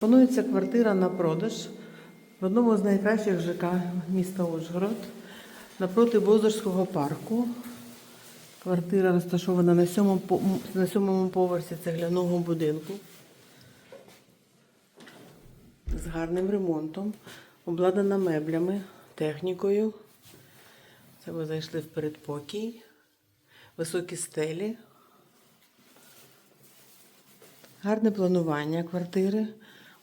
Планується квартира на продаж в одному з найкращих ЖК міста Ужгород напроти Бозорського парку. Квартира розташована на сьомому, на сьомому поверсі цегляного будинку з гарним ремонтом, обладнана меблями, технікою. Це ми зайшли в передпокій, високі стелі. Гарне планування квартири.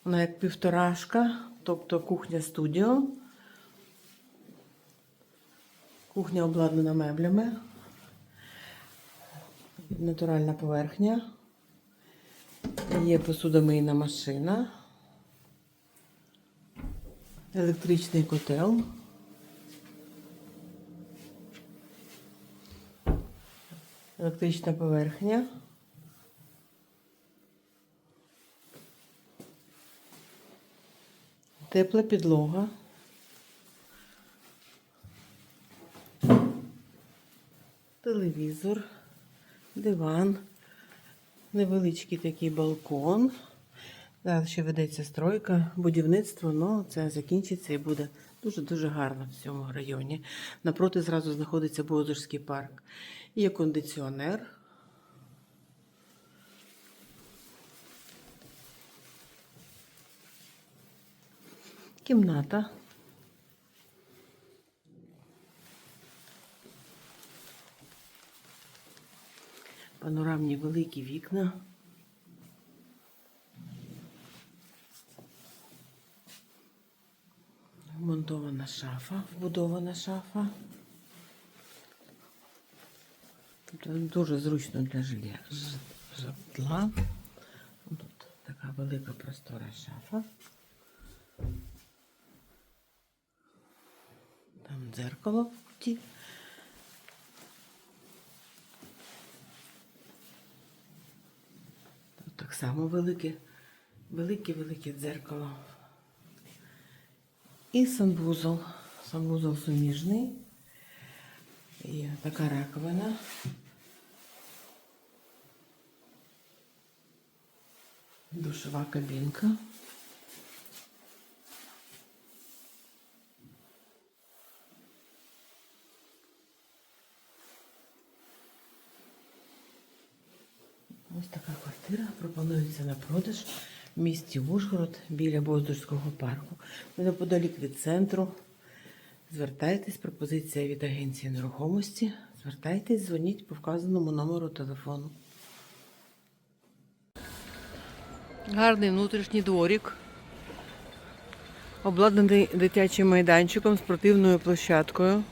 Вона як півторашка, тобто кухня студіо. Кухня обладнана меблями. Натуральна поверхня. Є посудомийна машина. Електричний котел. Електрична поверхня. Тепла підлога. Телевізор, диван, невеличкий такий балкон. Зараз ще ведеться стройка, будівництво, але це закінчиться і буде дуже-дуже гарно в цьому районі. Напроти зразу знаходиться Бозорський парк. Є кондиціонер. Кімната. Панорамні великі вікна. Вмонтована шафа, вбудована шафа. Тобто дуже зручно для житла. Тут така велика простора шафа. Дзеркало в. Тут так само велике, велике-велике дзеркало. І санвузол. Санвузол суміжний. Є така раковина. Душова кабінка. Ось така квартира пропонується на продаж в місті Ужгород біля Боздорського парку. Неподалік від центру. Звертайтесь, пропозиція від агенції нерухомості. Звертайтесь, дзвоніть по вказаному номеру телефону. Гарний внутрішній дворик. Обладнаний дитячим майданчиком, спортивною площадкою.